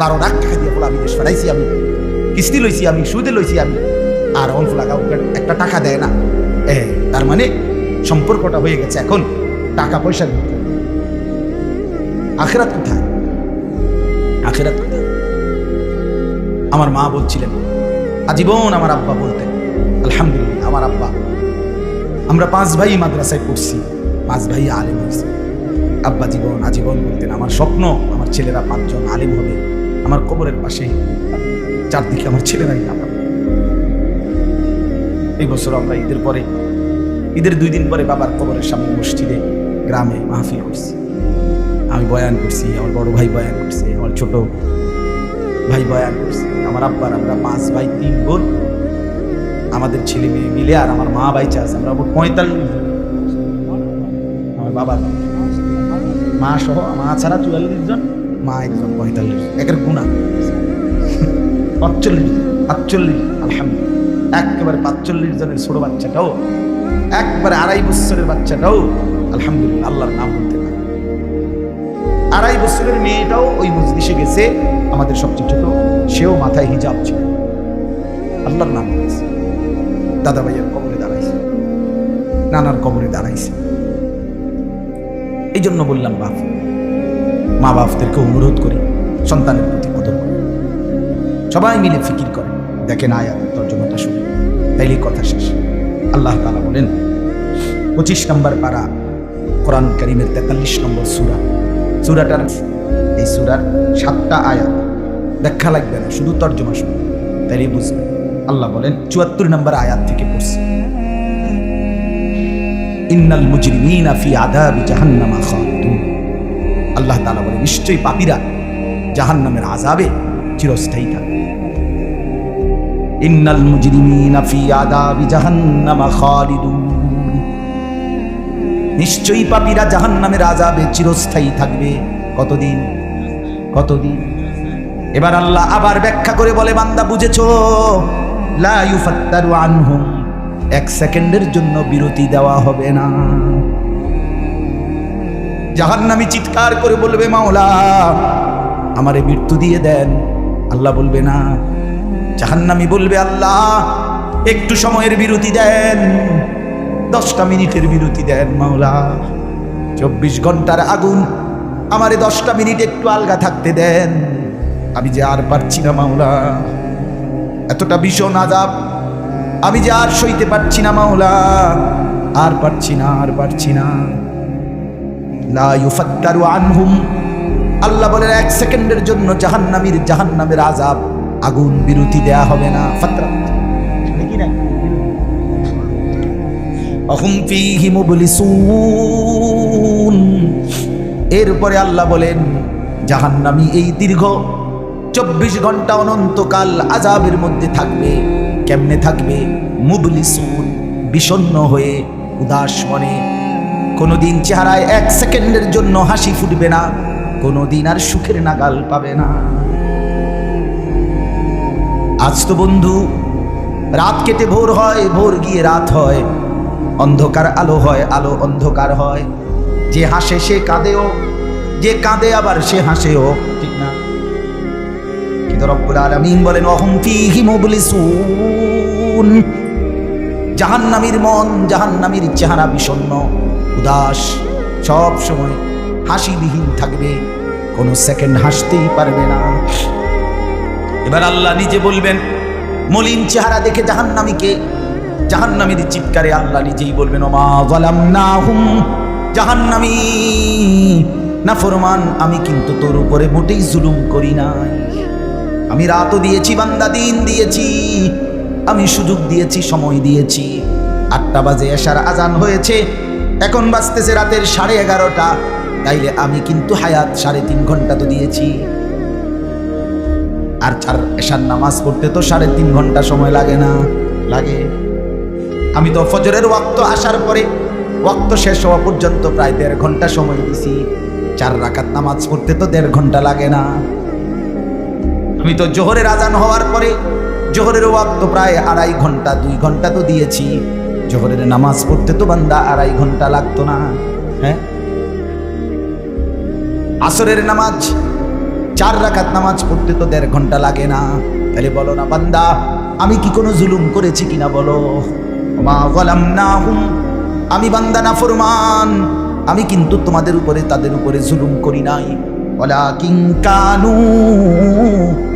বারো লাখ টাকা দিয়ে আমি দেশ ফেরাইছি আমি, কিস্তি লইছি আমি, সুদে লইছি আমি, আর অল্প লাগা একটা টাকা দেয় না। এ, তার মানে সম্পর্কটা হয়ে গেছে এখন, টাকা পয়সার। আখেরাত কোথায়? আখেরাত কোথায়? আমার মা বলছিলেন, আজীবন আমার আব্বা বলতেন, আলহামদুলিল্লাহ আমার আব্বা, আমরা পাঁচ ভাই মাদ্রাসায় পড়ছি, পাঁচ ভাই আলিম হয়েছি। আব্বা জীবন, আজীবন বলতেন, আমার স্বপ্ন, আমার ছেলেরা পাঁচজন আলিম হবে। আমার কবরের পাশে, চারদিকে আমার ছেলেরাই আমার। এই বছর আমরা ঈদের পরে, ঈদের দুই দিন পরে বাবার কবরের সামনে মসজিদে, গ্রামে মাহফিল করছি। আমি বয়ান করছি, আমার বড় ভাই বয়ান করছে, আমার ছোট ভাই বয়ান করছে, আমার আব্বার, আমরা পাঁচ ভাই, তিন বোন, আমাদের ছেলে মেয়ে মিলে আর আমার মা ভাই চাষ, আমরা পঁয়তাল্লিশ। আমার বাবা মা সহ, মা ছাড়া চুয়াল্লিশ জন। মা একজন পঁয়তাল্লিশ, একের গুণা। পাঁচচল্লিশ পাঁচচল্লিশ আলহামদুলিল্লাহ। একেবারে পাঁচচল্লিশ জনের ছোট বাচ্চাটাও, একবারে আড়াই বছরের বাচ্চাটাও, আলহামদুলিল্লাহ, আল্লাহর নাম বলতে পারে। আড়াই বছরের মেয়েটাও ওই মজলিসে গেছে, আমাদের সবচেয়ে ছোট, সেও মাথায় হিজাব ছিল। আল্লাহর নাম বলেছে। দাদা ভাইয়ের কবরে দাঁড়াইছে। নানার কবরে দাঁড়াইছে। এই জন্য বললাম, বাপ মা বাপদেরকে অনুরোধ করি, সন্তানের প্রতি কদর সবাই মিলে ফিকির করে দেখেন আয়াত তর্জমাটা শুনে। তাইলেই কথা শেষ। আল্লাহ তালা বলেন, পঁচিশ নম্বর পারা কোরআন করিমের তেতাল্লিশ নম্বর সুরা। সুরাটার এই সুরার সাতটা আয়াত ব্যাখ্যা লাগবে না, শুধু তর্জমা শুনে। তাইলেই বুঝবে আল্লাহ বলেন, চুয়াত্তর নম্বর আয়াত থেকে পড়ছে। ইন্নাল মুজরিমিনা ফি আদাবি জাহান্নামা খালিদুন আল্লাহ তালা বলে, নিশ্চয়ই পাপীরা জাহান্নামের আযাবে চিরস্থায়ী থাকবে। ইন্নাল মুজরিমিনা ফি আদাবি জাহান্নামা খালিদুন। নিশ্চয়ই পাপীরা জাহান্নামের আযাবে চিরস্থায়ী থাকবে। কতদিন? কতদিন? এবার আল্লাহ আবার ব্যাখ্যা করে বলে, বান্দা বুঝেছ, লা ইউফাত্তারু আনহুম, এক সেকেন্ডের জন্য বিরতি দেওয়া হবে না। জাহান্নামী চিৎকার করে বলবে, মাওলা, আমারে মৃত্যু দিয়ে দেন। আল্লাহ বলবে, না। জাহান্নামী বলবে, আল্লাহ, একটু সময়ের বিরতি দেন, দশটা মিনিটের বিরতি দেন, মাওলা। চব্বিশ ঘণ্টার আগুন, আমারে দশটা মিনিট একটু আলগা থাকতে দেন। আমি যে আর পারছি না, মাওলা। এতটা ভীষণ আজাব আমি যে আর সইতে পারছি না, মাওলা। আর পারছি না, আর পারছি না। আনহুম। আল্লাহ বলেন, এক সেকেন্ডের জন্য জাহান্নামীর জাহান্নামের আজাব আগুন বিরতি দেয়া হবে না। ফাত্রা। এরপরে আল্লাহ বলেন, জাহান্নামি এই দীর্ঘ চব্বিশ ঘণ্টা অনন্তকাল আজাবের মধ্যে থাকবে। কেমনে থাকবে? মুবলিসুন, বিষণ্ণ হয়ে, উদাস মনে। কোনোদিন চেহারায় এক সেকেন্ডের জন্য হাসি ফুটবে না, কোনোদিন আর সুখের নাগাল পাবে না। আজ তো বন্ধু, রাত কেটে ভোর হয়, ভোর গিয়ে রাত হয়। অন্ধকার আলো হয়, আলো অন্ধকার হয়। যে হাসে সে কাঁদেও, যে কাঁদে আবার সে হাসেও, ঠিক না? কিন্তু রব্বুল আলামিন বলেন, অহম ফীহি মুবলিসুন। জাহান্নামীর মন, জাহান্নামীর চেহারা বিষণ্ণ, উদাস, সব সময় হাসিবিহীন থাকবে, কোনো সেকেন্ড হাসতেই পারবে না। এবার আল্লাহ নিজে বলবেন, মলিন চেহারা দেখে জাহান্নামীকে, জাহান্নামীর চিৎকারে আল্লাহ নিজেই বলবেন, ওমা না হুম জাহান্নামী না ফরমান আমি কিন্তু তোর উপরে মোটেই জুলুম করি নাই। আমি রাতও দিয়েছি, বান্দা দিন দিয়েছি আমি সুযোগ দিয়েছি, সময় দিয়েছি। আটটা বাজে এসার আজান হয়েছে। এখন বাজতেছে রাতের সাড়ে এগারোটা। তাইলে আমি কিন্তু হায়াত সাড়ে তিন ঘণ্টা তো দিয়েছি। আর চার এসার নামাজ পড়তে তো সাড়ে তিন ঘণ্টা সময় লাগে না। লাগে। আমি তো ফজরের ওয়াক্ত আসার পরে, ওয়াক্ত শেষ হওয়া পর্যন্ত প্রায় দেড় ঘণ্টা সময় দিছি। চার রাকাত নামাজ পড়তে তো দেড় ঘণ্টা লাগে না। আমি তো জোহরের আজান হওয়ার পরে জোহরের ওয়াক্ত প্রায় আড়াই ঘণ্টা, দুই ঘণ্টা তো দিয়েছি। জোহরের নামাজ পড়তে তো বান্দা আড়াই ঘণ্টা লাগতো না হ্যাঁ? আসরের নামাজ, চার রাকাত নামাজ পড়তে তো দেড় ঘণ্টা লাগে না। তাহলে বলো না বান্দা, আমি কি কোনো জুলুম করেছি কিনা বলো? মা গলাম না হুম আমি বান্দা না ফরমান আমি কিন্তু তোমাদের উপরে, তাদের উপরে জুলুম করি নাই। ওলা কিংকানু হুমুজ্জালিমিন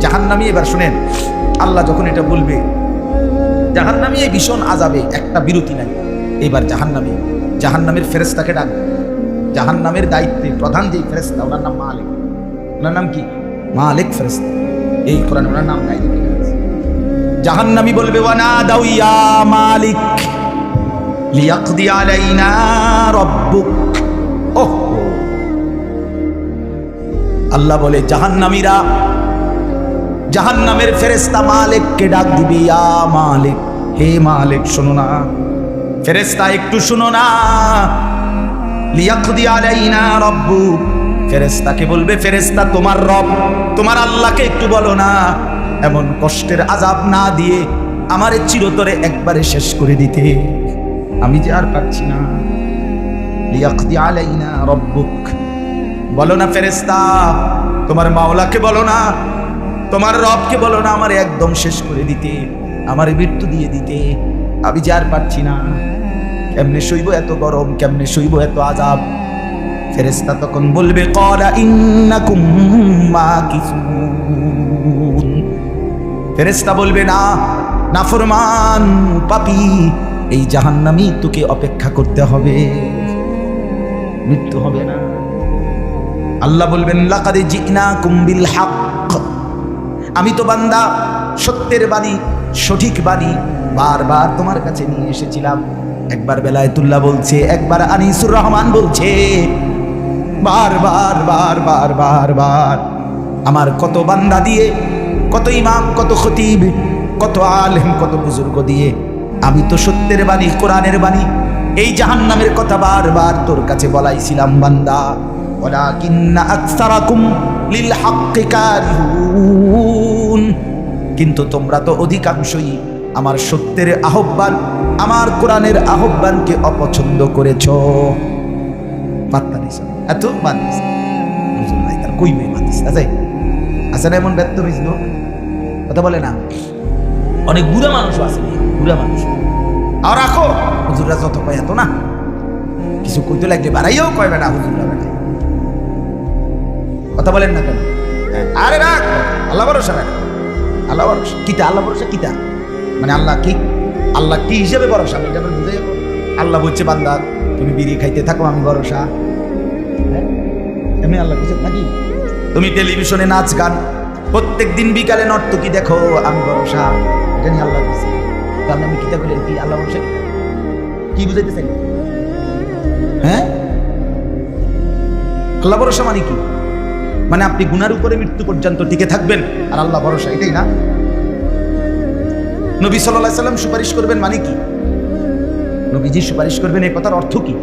জাহান্নামি এবার শুনেন, আল্লাহ যখন এটা বলবে, জাহান্নামী এই ভীষণ আজাবে একটা বিরতি নাই। এবার জাহান্নামী, জাহান্নামের ফেরেস্তাকে ডাকবে জাহান্নামের দায়িত্বে প্রধান যেই ফেরেস্তা ওনার নাম মালিক। ওনার নাম কি? মালিক ফেরেস্তা এই কোরআন ওনার নাম লেখা আছে। বলবে ওয়ানা দাও মালিক, লিয়াকদি আলাইনা রব্বুক। ওহ। আল্লাহ বলে, জাহান্নামীরা জাহান্নামের ফেরেস্তা মালিককে ডাক দিবে, ইয়া মালিক, হে মালিক, শোনো না। ফেরেস্তা একটু শোনো না। লিয়াকদি আলাইনা রব্বু। ফেরেস্তাকে বলবে ফেরেস্তা তোমার রব, তোমার আল্লাহকে একটু বলো না। এমন কষ্টের আজাব না দিয়ে আমারে চিরতরে একবারে শেষ করে দিতে। আমি যে আর পারছি না। লিয়াকদি আলাইনা রব্বুক। বলো না ফেরেস্তা তোমার মাওলাকে বলো না। তোমার রবকে বলো না, আমার একদম শেষ করে দিতে, আমার মৃত্যু দিয়ে দিতে, আমি যে আর পারছি না। কেমনে সইব এত গরম, কেমনে সইব এত আজাব? ফেরেস্তা তখন বলবে কলা ইন্নাকুম মাকিসুন। ফেরেস্তা বলবে, না নাফরমান পাপি, এই জাহান্নামি তোকে অপেক্ষা করতে হবে। মৃত্যু হবে না। আল্লাহ বলবেন, লাকাদে জিনা কুম্বিল হক। আমি তো বান্দা, সত্যের বাণী, সঠিক বাণী বারবার তোমার কাছে নিয়ে এসেছিলাম। একবার বেলায়েতুল্লাহ বলছে, একবার আনিসুর রহমান বলছে, বারবার বার বার বার বার আমার কত বান্দা দিয়ে, কত ইমাম, কত খতিব, কত আলেম, কত বুজুর্গ দিয়ে আমি তো সত্যের বাণী, কোরআনের বাণী, এই জাহান্নামের কথা বারবার তোর কাছে বলাইছিলাম বান্দা। ওয়ালাকিন্না আকসারাকুম লিল হাক্কি কারিহুন। কিন্তু তোমরা তো অধিকাংশই আমার সত্যের আহ্বান, আমার কোরআনের আহ্বানকে অপছন্দ করেছ। পাত্তা এত দিস আছে? না এমন ব্যর্থ হয়েছিল কথা বলে না? অনেক বুড়া মানুষও আছে বুড়া মানুষ। আর রাখো, হুজুররা যত কয় এত না। কিছু কইতে লাগলে বাড়াইও কয় বেটা, হুজুররা বেটা। কথা বলেন না কেন? আরে রাখ, আল্লাহ ভরসা রাখ। আল্লাহ ভরসা। কিতা? আল্লাহ ভরসা কিতা? মানে আল্লাহ কি? আল্লাহ কি হিসেবে ভরসা? আমি এটা বুঝে যাব আল্লাহ বলছে, বান্দা, তুমি বিড়ি খাইতে থাকো, আমি ভরসা। হ্যাঁ? এমনি আল্লাহ বুঝে নাকি? তুমি টেলিভিশনে নাচ, গান প্রত্যেক দিন বিকালে নর্তকী দেখো, আমি ভরসা। এটা নিয়ে আল্লাহ বুঝছে তাহলে আমি কিতা বলে কি আল্লাহ ভরসা কি? কি বুঝাইতে চাই হ্যাঁ? আল্লাহ ভরসা মানে কি? মানে আপনি গুনার উপরে মৃত্যু পর্যন্ত টিকে থাকবেন। আর আল্লাহ ভরসা এটাই না? নবী সাল্লাহ সাল্লাম সুপারিশ করবেন মানে কি? নবীজি সুপারিশ করবেন এই কথার অর্থ কি?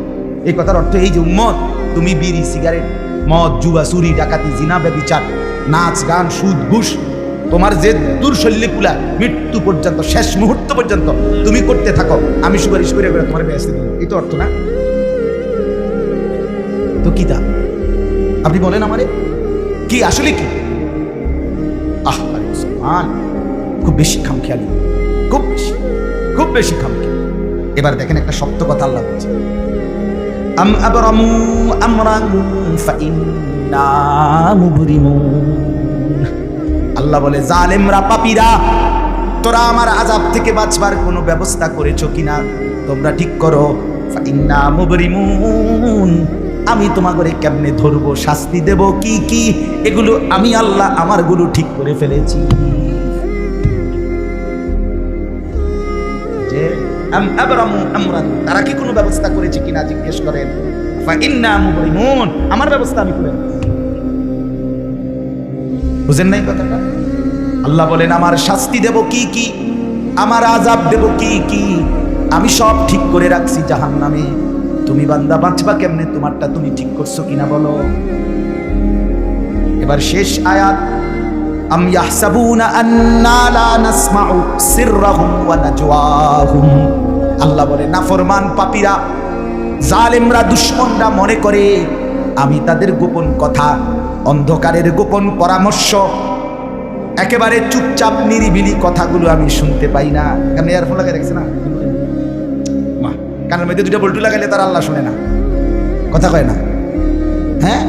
এই কথার অর্থ এই যে, উম্মত, তুমি বিড়ি, সিগারেট, মদ, জুয়া, চুরি, ডাকাতি, জিনা, ব্যবিচার, নাচ, গান, সুদ, ঘুষ, তোমার যে দুর্শল্যে কুলা মৃত্যু পর্যন্ত, শেষ মুহূর্ত পর্যন্ত তুমি করতে থাকো। আমি সুপারিশ করে করে তোমার ব্যস্ত দিব এই তো অর্থ না? তো কি তা? আপনি বলেন আমারে। কি, আসলে কি? আহ মুসলমান, খুব বেশি খামখেয়ালি, খুব বেশি খুব বেশি খামখেয়ালি। এবার দেখেন একটা শক্ত কথা আল্লাহ বলছে। আম আবরামু আমরান ফাইন্না আল্লাহ বলে, জালেমরা, পাপীরা, তোরা আমার আজাব থেকে বাঁচবার কোনো ব্যবস্থা করেছ কিনা? তোমরা ঠিক করো। ফাইন্না আমি তোমাকে কেমনে ধরবো? শাস্তি দেব কি কি? এগুলো আমি আল্লাহ আমারগুলো ঠিক করে ফেলেছি। তারা কি কোনো ব্যবস্থা করেছে কিনা জিজ্ঞেস করেন। আমার ব্যবস্থা আমি করে বুঝেন নাই কথাটা? আল্লাহ বলেন, আমার শাস্তি দেব কি কি? আমার আজাব দেব কি কি? আমি সব ঠিক করে রাখছি জাহান নামে তুমি বান্দা, বাঁচবা কেমনে? তোমারটা তুমি ঠিক করছ কিনা বলো? এবার শেষ আয়াত। আম ইয়াহসাবুনা নাসমাউ সিররাহুম ওয়া নাজওয়াহুম। আল্লাহ বলে, নাফরমান পাপীরা, জালেমরা, দুশমনরা মনে করে আমি তাদের গোপন কথা, অন্ধকারের গোপন পরামর্শ, একেবারে চুপচাপ নিরিবিলি কথাগুলো আমি শুনতে পাই না। কেন ইয়ারফোন লাগাই রাখছে না? কানের মধ্যে দুটো বল্টু লাগাইলে তার আল্লাহ শুনে না। কথা কয় না? হ্যাঁ?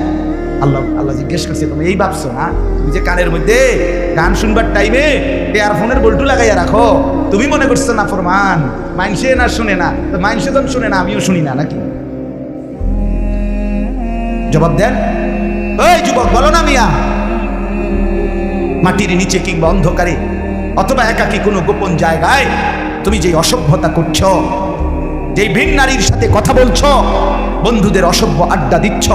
আল্লাহ আল্লাহ জিজ্ঞেস করছে, তুমি এই ভাবছ না? তুমি যে কানের মধ্যে গান শুনবার টাইমে এয়ারফোনের বল্টু লাগাইয়া রাখো? তুমি মনে করছ না, ফরমান, মাইনসে না শুনে না? তো মাইনসে যখন শুনে না, আমিও শুনি না, নাকি? জবাব দেন ওই যুবক, বলো না মিয়া। মাটির নিচে কিংবা অন্ধকারে, অথবা একাকী কোনো গোপন জায়গায়, তুমি যে অসভ্যতা করছ যেই ভিন নারীর সাথে কথা বলছো, বন্ধুদের অসভ্য আড্ডা দিচ্ছ,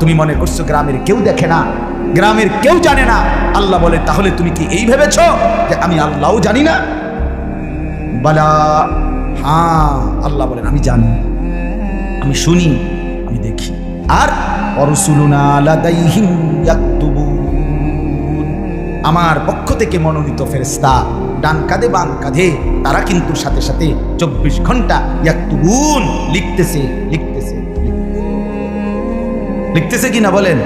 তুমি মনে করছ গ্রামের কেউ দেখে না, গ্রামের কেউ জানে না, আল্লাহ বলে, তাহলে তুমি কি এই ভেবেছ যে আমি আল্লাহও জানি না? বলা হ্যাঁ আল্লাহ বলেন, আমি জানি, আমি শুনি, আমি দেখি। আর আমার পক্ষ থেকে মনোনীত ফেরেস্তা ডান কাঁধে বাম কাঁধে তারা কিন্তু সাথে সাথে চব্বিশ ঘণ্টা ইয়াকতুবুন, লিখতেছে লিখতেছে লিখতেছে। কি না বলেন?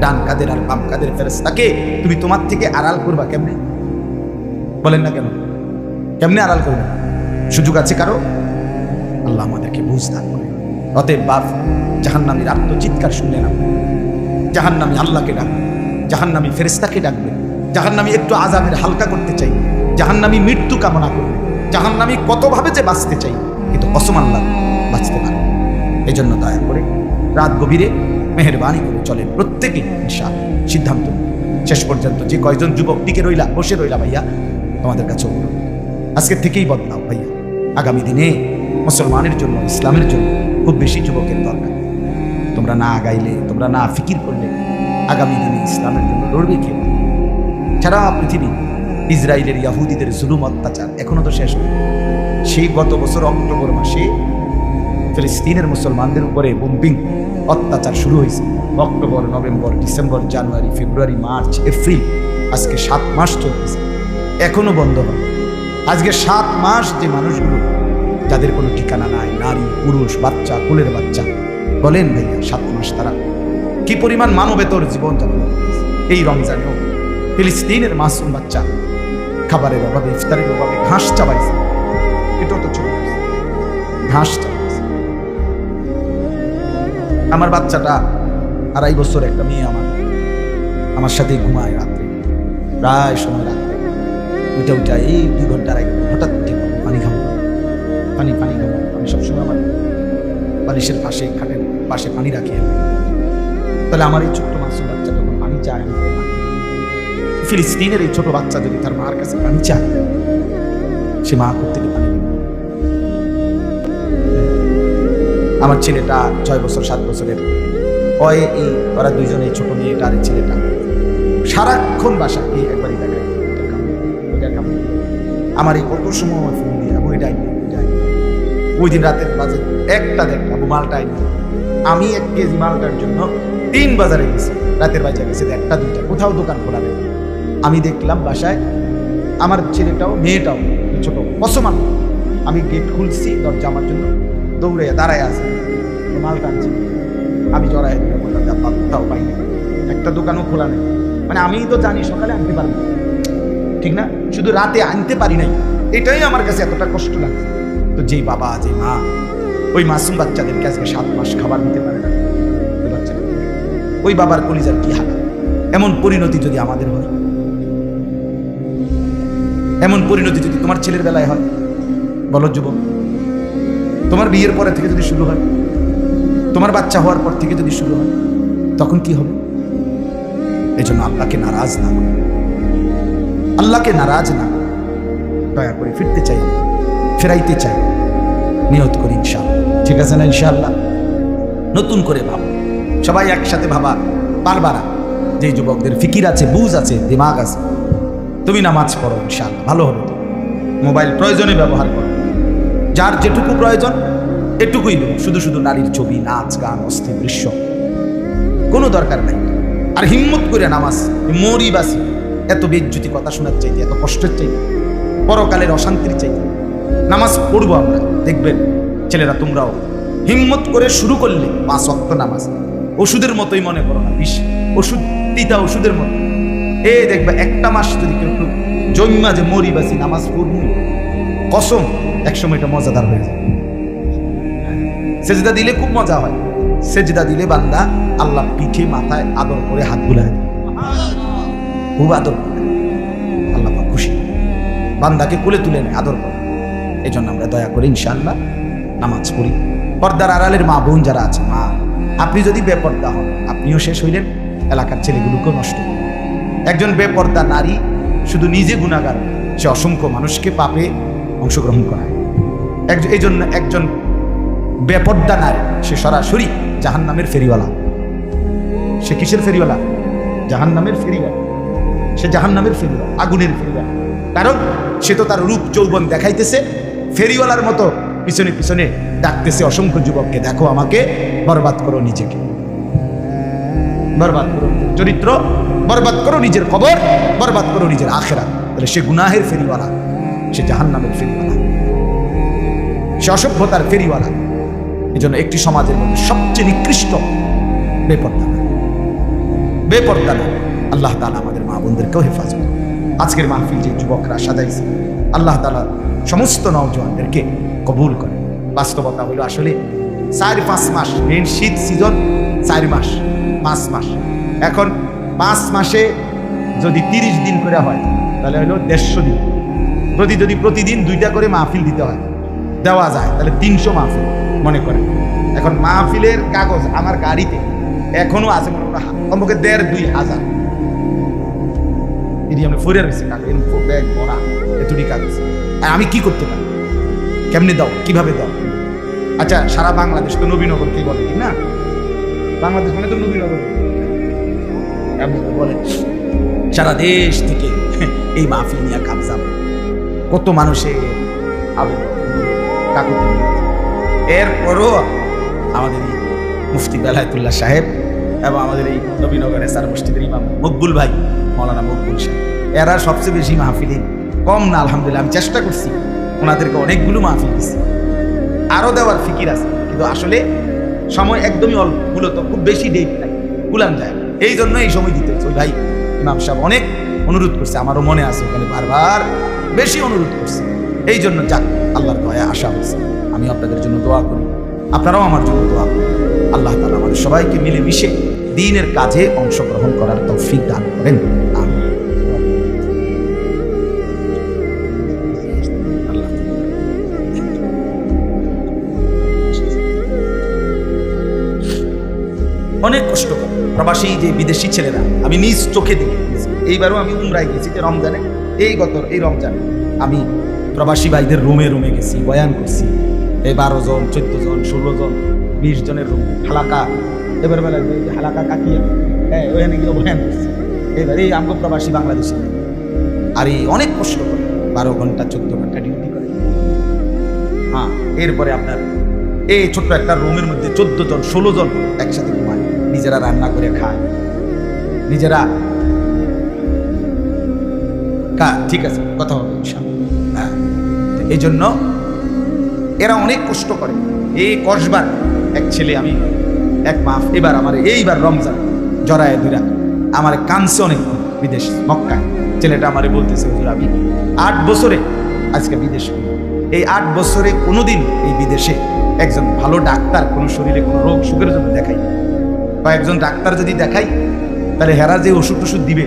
ডান কাদের আর বাম কাদের ফেরেস্তাকে তুমি তোমার থেকে আড়াল করবা কেমনে? বলেন না কেন? কেমনে আড়াল করবে? সুযোগ আছে কারও? আল্লাহ আমাদেরকে বুঝ দান করে। অতএব বাপ, জাহান্নামীর আত্মচিৎকার শুনলে না। জাহান্নামী আল্লাহকে ডাকবে জাহান্নামী ফেরেস্তাকে ডাকবে। জাহান্নামী একটু আজাবের হালকা করতে চাই। জাহান্নামী মৃত্যু কামনা করবে। জাহান্নামী কতভাবে যে বাঁচতে চাই, কিন্তু আল্লাহ বাঁচতে পারে। এই জন্য দয়া করে রাত গভীরে মেহরবানি করে চলেন প্রত্যেকে ইনশা সিদ্ধান্ত শেষ পর্যন্ত যে কয়জন যুবক টিকে রইলা, বসে রইলা ভাইয়া, তোমাদের কাছে অনুরোধ। আজকের থেকেই বদলাও ভাইয়া। আগামী দিনে মুসলমানের জন্য, ইসলামের জন্য খুব বেশি যুবকের দরকার। তোমরা না আগাইলে তোমরা না ফিকির করলে, আগামী দিনে ইসলামের জন্য লড়বে কে? সারা পৃথিবী, ইসরায়েলের ইয়াহুদিদের জুলুম অত্যাচার এখনও তো শেষ হয়নি। সেই গত বছর অক্টোবর মাসে ফিলিস্তিনের মুসলমানদের উপরে বোম্বিং অত্যাচার শুরু হয়েছে October, November, December, January, February, March, April, আজকে সাত মাস চলতেছে এখনও বন্ধ হয় আজকে সাত মাস যে মানুষগুলো, যাদের কোনো ঠিকানা নাই, নারী, পুরুষ, বাচ্চা, কুলের বাচ্চা, বলেন ভাইয়া, সাত মাস তারা কি পরিমাণ মানবেতর জীবন যাপন। এই রমজানেও ফিলিস্তিনের মাসুম বাচ্চা। খাবারের অভাবে, ইফতারের অভাবে ঘাস চাবাইছে। এটাও তো চলে ঘাস আমার বাচ্চাটা আড়াই বছর একটা মেয়ে আমার। আমার সাথে ঘুমায় রাত্রে। প্রায় সময় রাত্রে। উঠে উঠে এই দুই ঘণ্টা, আড়াই ঘণ্টা, হঠাৎ উঠে পানি খাব। পানি পানি খাব। আমি সবসময় আমার বালিশের পাশে, খাটের পাশে পানি রাখি। তাহলে আমার এই ছোট্ট মাসুম বাচ্চা যখন পানি চায়, আমি। ফিলিস্তিনের এই ছোট বাচ্চা যদি তার মার কাছে পানি চায়, সে মা থেকে পানি আমার ছেলেটা ছয় বছর, সাত বছরের। ওই এই ওরা দুইজনে ছোট মেয়েটা আর ছেলেটা। সারাক্ষণ বাসা এই একবারই দেখায়। আমার এই কত সময় আমার ফোন দিয়ে ওই ডাইনি ওই দিন রাতের বাজে একটা ও মালটা আইনি আমি এক কেজি মালটার জন্য তিন বাজারে গেছি। রাতের বাজারে গেছি একটা দুইটা। কোথাও দোকান খোলা নেই। আমি দেখলাম বাসায় আমার ছেলেটাও, মেয়েটাও, ছোট, অসমান। আমি গেট খুলছি, দরজা আমার জন্য দৌড়ে দাঁড়ায় আছে। মাল মালটা আনছি আমি জড়াই দিলে বললাম, যা পাত্তাও পাইনি একটা দোকানও খোলা নেই। মানে আমি তো জানি সকালে আনতে পারব ঠিক না? শুধু রাতে আনতে পারি নাই। এটাই আমার কাছে এতটা কষ্ট লাগছে তো যেই বাবা যে মা, ওই মাসুম বাচ্চাদেরকে আজকে সাত মাস খাবার দিতে পারে না। ওই বাবার কলিজার কি হাল? এমন পরিণতি যদি আমাদের হয়? এমন পরিণতি যদি তোমার ছেলের বেলায় হয়, বলো যুবক, তোমার বিয়ের পরে থেকে যদি শুরু হয়, তোমার বাচ্চা হওয়ার পর থেকে যদি শুরু হয়, তখন কি হবে? এই জন্য আল্লাহকে নারাজ না আল্লাহকে নারাজ না দয়া করে ফিরতে চাই, ফেরাইতে চাই। নিয়ত করি ইনশাআল্লাহ। ঠিক আছে না ইনশাআল্লাহ? নতুন করে ভাবো। সবাই একসাথে ভাবা পারবা না যে যুবকদের ফিকির আছে, বুঝ আছে, দিমাগ আছে তুমি নামাজ পড়ো ইনশাআল্লাহ, ভালো হবে। মোবাইল প্রয়োজনে ব্যবহার করো। যার যেটুকু প্রয়োজন, এটুকুই দেবো শুধু শুধু নারীর ছবি, নাচ, গান অস্থির দৃশ্য, কোনো দরকার নাই। আর হিম্মত করে নামাজ, মরি বাসি এত বেজ্জুতি কথা শোনার চাইতে, এত কষ্টের চাইতে, পরকালের অশান্তির চাইতে। নামাজ পড়ব আমরা, দেখবেন, ছেলেরা তোমরাও। হিম্মত করে শুরু করলে, পাঁচ অক্ত নামাজ। ওষুধের মতোই মনে করো না, বিষ। ওষুধ, তিতা ওষুধের মতো। এ দেখবে, একটা মাস যদি কেউ জন্মা যে মরি বাসি নামাজ পড়ব, কসম, একসময় এটা মজাদার হয়ে যায়। সেজদা দিলে খুব মজা হয়। সেজদা দিলে বান্দা আল্লাহ পিঠে, মাথায় আদর করে হাত বুলায়। খুব আদর করে। আল্লাহ খুশি। বান্দাকে কোলে তুলে নেয়, আদর করে। এই জন্য আমরা দয়া করে ইনশাআল্লাহ নামাজ পড়ি। পর্দার আড়ালের মা বোন যারা আছে, মা, আপনি যদি বেপর্দা হন, আপনিও শেষ হইলেন। এলাকার ছেলেগুলোকেও নষ্ট করলেন। একজন বেপর্দা নারী শুধু নিজে গুণাগার, সে অসংখ্য মানুষকে পাপে অংশগ্রহণ করায়। একজন এই জন্য একজন বেপর্দা নারী, সে সরাসরি জাহান নামের ফেরিওয়ালা। সে কিসের ফেরিওয়ালা? জাহান নামের ফেরিওয়ালা। সে জাহান নামের ফেরিওয়ালা, আগুনের ফেরিওয়ালা। কারণ সে তো তার রূপ, যৌবন দেখাইতেছে, ফেরিওয়ালার মতো পিছনে পিছনে ডাকতেছে অসংখ্য যুবককে, দেখো আমাকে, বরবাদ করো নিজেকে। বরবাদ করো চরিত্র বরবাদ করো নিজের খবর বরবাদ করো নিজের আখেরা তাহলে সে গুনাহের ফেরিওয়ালা, সে জাহান নামের ফেরিওয়ালা, সে অসভ্যতার ফেরিওয়ালা। এই জন্য একটি সমাজের মধ্যে সবচেয়ে নিকৃষ্ট বেপর্দা। বেপর্দা আল্লাহ তালা আমাদের মা বোনদেরকেও হেফাজত আজকের মাহফিল যে যুবকরা সাজাইছে, আল্লাহ তালা সমস্ত নওজওয়ানদেরকে কবুল করে বাস্তবতা হলো আসলে চার পাঁচ মাস মেন শীত সিজন চার মাস, পাঁচ মাস। এখন পাঁচ মাসে যদি তিরিশ দিন করে হয়, তাহলে হলো দেড়শো দিন। প্রতি যদি প্রতিদিন দুইটা করে মাহফিল দিতে হয়, দেওয়া যায়, তাহলে তিনশো মাহফিল, মনে করেন। এখন মাহফিলের কাগজ আমার গাড়িতে, এখনও আছে মনে করো কমপক্ষে দেড় দুই হাজার। এটি আমি ফরিয়া রয়েছে কাগজ ব্যাগ ভরা এতটি কাগজ। আর আমি কি করতে পারি? কেমনে দাও? কীভাবে দাও? আচ্ছা সারা বাংলাদেশ তো নবীনগর কি বলে, ঠিক না? বাংলাদেশ মানে তো নবীনগর। এমন বলে সারা দেশ থেকে এই মাহফিল নিয়ে কাবজা কত মানুষে আবেদন এরপরও আমাদের এই মুফতি বেলায়তুল্লাহ সাহেব এবং আমাদের এই নবীনগরের স্যার মসজিদের ইমাম মকবুল ভাই, মৌলানা মকবুল সাহেব, এরা সবচেয়ে বেশি মাহফিলে কম না, আলহামদুলিল্লাহ, আমি চেষ্টা করছি ওনাদেরকে অনেকগুলো মাহফিল দিচ্ছি আরও দেওয়ার ফিকির আছে, কিন্তু আসলে সময় একদমই অল্প, মূলত খুব বেশি ডেট নাই কুলাম যায়। এই জন্য এই সময় দিতে হচ্ছে ওই ভাই, ইমাম সাহেব অনেক অনুরোধ করছে, আমারও মনে আছে ওখানে বারবার বেশি অনুরোধ করছে। এই জন্য যাক, আল্লাহর দয়া, আশা হয়েছে আমি আপনাদের জন্য দোয়া করি। আপনারাও আমার জন্য দোয়া করুন। আল্লাহ তালা আমাদের সবাইকে মিলেমিশে দিনের কাজে অংশগ্রহণ করার তৌফিক দান করেন। অনেক কষ্ট করে। প্রবাসী যে বিদেশি ছেলেরা, আমি নিজ চোখে দেখি। এইবারও আমি উমরাই গেছি যে রমজানে, এই গত, এই রমজানে আমি প্রবাসী ভাইদের রুমে রুমে গেছি, বয়ান করছি। এই বারো জন, চোদ্দ জন, ষোলো জন, বিশ জনের রুম, হালাকা। এবার বেলা হালাকা কাকিয়া হ্যাঁ ওখানে গিয়ে বয়ান করছি। এবার এই আমগো প্রবাসী বাংলাদেশি আর এই অনেক কষ্ট করে, বারো ঘণ্টা, চোদ্দ ঘণ্টা ডিউটি করে। হ্যাঁ এরপরে আপনার এই ছোট্ট একটা রুমের মধ্যে চোদ্দ জন, ষোলো জন একসাথে ঘুমায়। নিজেরা রান্না করে খায়। নিজেরা ঠিক আছে, কথা হবে হ্যাঁ এই জন্য এরা অনেক কষ্ট করে। এই কসবার এক ছেলে আমি, এক মাস এবার আমার, এইবার রমজান জড়ায় দুরা আমার কানছে অনেক বিদেশ, মক্কায়। ছেলেটা আমারে বলতেছে আমি আট বছরে আজকে বিদেশ এই আট বছরে কোনোদিন এই বিদেশে একজন ভালো ডাক্তার কোনো শরীরে কোনো রোগ, সুখের জন্য দেখাই বা একজন ডাক্তার যদি দেখাই, তাহলে হেরা যে ওষুধ টষুধ দিবে,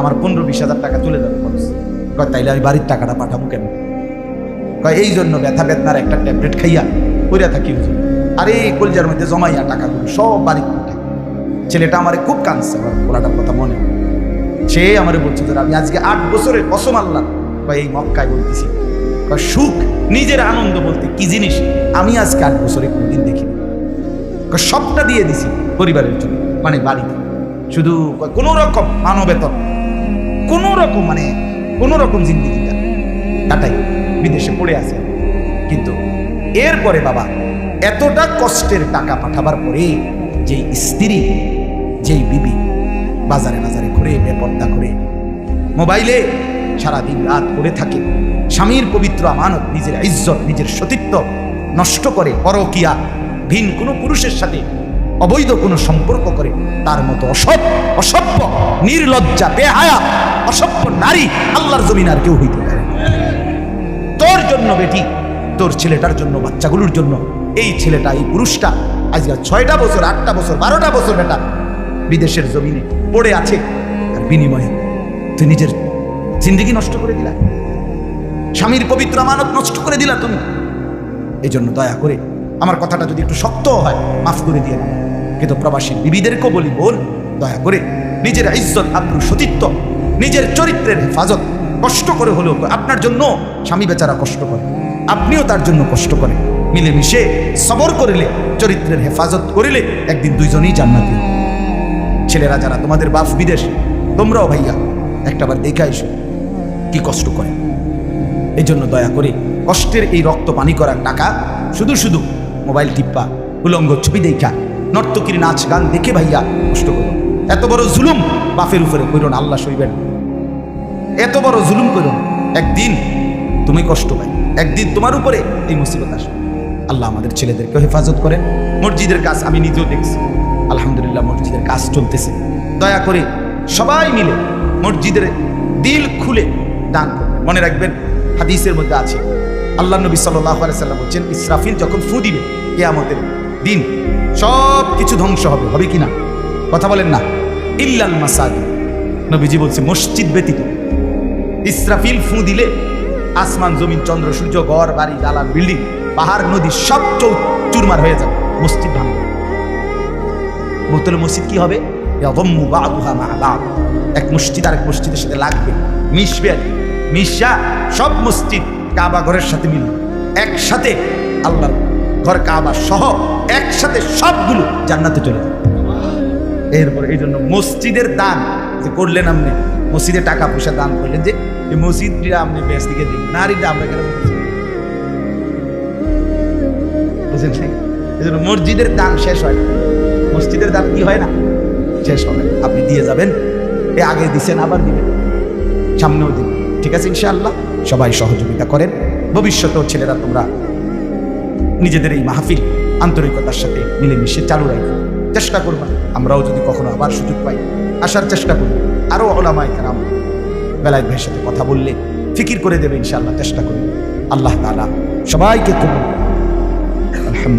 আমার পনেরো বিশ হাজার টাকা চলে যাবে খরচ। কয়, তাইলে আমি বাড়ির টাকাটা পাঠাবো কেন? কয়, এই জন্য ব্যথা বেদনার একটা ট্যাবলেট খাইয়া কইরা থাকি আর এই কলজার মধ্যে জমাইয়া টাকাগুলো সব বাড়ি ছেলেটা আমার খুব কাঁদছে, আমার পোলাটার কথা মনে। সে আমারে বলছে যে আমি আজকে আট বছরের কসম আল্লাহ কয়, এই মক্কায় বলতেছি। সুখ, নিজের আনন্দ বলতে কি জিনিস? আমি আজকে আট বছরে কোনদিন দেখিনি। সবটা দিয়ে দিছি পরিবারের জন্য মানে বাড়িতে। শুধু কোনো রকম মানবেতন কোনো রকম মানে কোনো রকম জিন্দিগিটা কাটাই, বিদেশে পড়ে আছে। কিন্তু এরপরে বাবা এতটা কষ্টের টাকা পাঠাবার পরে যেই স্ত্রী, যেই বিবি বাজারে বাজারে ঘুরে, বেপর্দা করে, মোবাইলে সারাদিন রাত করে থাকে, স্বামীর পবিত্র আমানত, নিজের ইজ্জত, নিজের সতীত্ব নষ্ট করে, পরকিয়া ভিন কোনো পুরুষের সাথে অবৈধ কোনো সম্পর্ক করে, তার মতো অসৎ অসভ্য, নির্লজ্জা, বেহায়া, অসভ্য নারী আল্লাহর জমিন আর কেউ হইতে পারে তোর জন্য বেটি, তোর ছেলেটার জন্য, বাচ্চাগুলোর জন্য, এই ছেলেটা, এই পুরুষটা আজকাল ছয়টা বছর, আটটা বছর, বারোটা বছর বেটা বিদেশের জমিনে পড়ে আছে আর বিনিময়ে তুই নিজের জিন্দগি নষ্ট করে দিলা। স্বামীর পবিত্র আমানত নষ্ট করে দিলা তুমি। এই জন্য দয়া করে আমার কথাটা যদি একটু শক্ত হয়, মাফ করে দিয়ে দেবে। কিন্তু প্রবাসী বিবিদেরকেও বলি, বোন, দয়া করে নিজের ইজ্জত, আব্রু, সতীত্ব, নিজের চরিত্রের হেফাজত কষ্ট করে হলেও আপনার জন্য স্বামী বেচারা কষ্ট করে, আপনিও তার জন্য কষ্ট করেন মিলেমিশে সবর করিলে, চরিত্রের হেফাজত করিলে একদিন দুইজনেই জান্নাতি। ছেলেরা যারা তোমাদের বাপ বিদেশ, তোমরাও ভাইয়া, একটাবার দেখে এসো কি কষ্ট করে। এই জন্য দয়া করে কষ্টের এই রক্ত পানি করার টাকা শুধু শুধু মোবাইল টিপ্পা, উলঙ্গ ছবি দেখা, নর্তকীর নাচ গান দেখে ভাইয়া কষ্ট করো এত বড় জুলুম, বাপের উপরে কইর না, আল্লাহ সইবেন। এত বড় জুলুম করো না। একদিন তুমি কষ্ট পাই একদিন তোমার উপরে এই মুসিবত আসবে। আল্লাহ আমাদের ছেলেদেরকে হেফাজত করেন। মসজিদের কাজ আমি নিজেও দেখছি। আলহামদুলিল্লাহ মসজিদের কাজ চলতেছে। দয়া করে সবাই মিলে মসজিদের দিল খুলে দান মনে রাখবেন, হাদিসের মধ্যে আছে আল্লাহ নবী সাল্লাম বলছেন, ইসরাফিল যখন ফু দিবে, কেয়ামতের দিন সব কিছু ধ্বংস হবে। হবে কি না? কথা বলেন না। ইল্লাল মাসাদি নবীজি বলছে, মসজিদ ব্যতীত। ইসরাফিল ফু দিলে আসমান, জমিন, চন্দ্র, সূর্য, ঘর, বাড়ি, দালান, বিল্ডিং, পাহাড়, নদী সব চৌ চুরমার হয়ে যাবে, মসজিদ ভাঙবে। বোতলে মসজিদ কি হবে। এক মসজিদ আর এক মসজিদের সাথে লাগবে, মিশবে আর মিশা সব মসজিদ কাবা ঘরের সাথে মিলবে একসাথে আল্লাহর ঘর, কাবা সহ একসাথে সবগুলো জান্নাতে চলে যাবে এরপর এই জন্য মসজিদের দান যে করলেন আপনি, মসজিদে টাকা পয়সা দান করলেন যে, এই মসজিদটা আপনি বেশ দিকে দিন নারীটা আমরা কেন এই জন্য মসজিদের দান শেষ হয় মসজিদের দান কি হয় না? শেষ হবে আপনি দিয়ে যাবেন, এ আগে দিছেন, আবার দিবেন, সামনেও দিন ঠিক আছে, ইনশাআল্লাহ? সবাই সহযোগিতা করেন। ভবিষ্যতেও ছেলেরা তোমরা নিজেদের এই মাহফিল আন্তরিকতার সাথে মিলেমিশে চালু রাখবে চেষ্টা করবা, আমরাও যদি কখনো আবার সুযোগ পাই, আসার চেষ্টা করি আরও ওলামায় কেরাম বেলায় ভাইয়ের সাথে কথা বললে ফিকির করে দেবে ইনশাআল্লাহ, চেষ্টা করবে। আল্লাহ তাআলা সবাইকে কবুল করুন।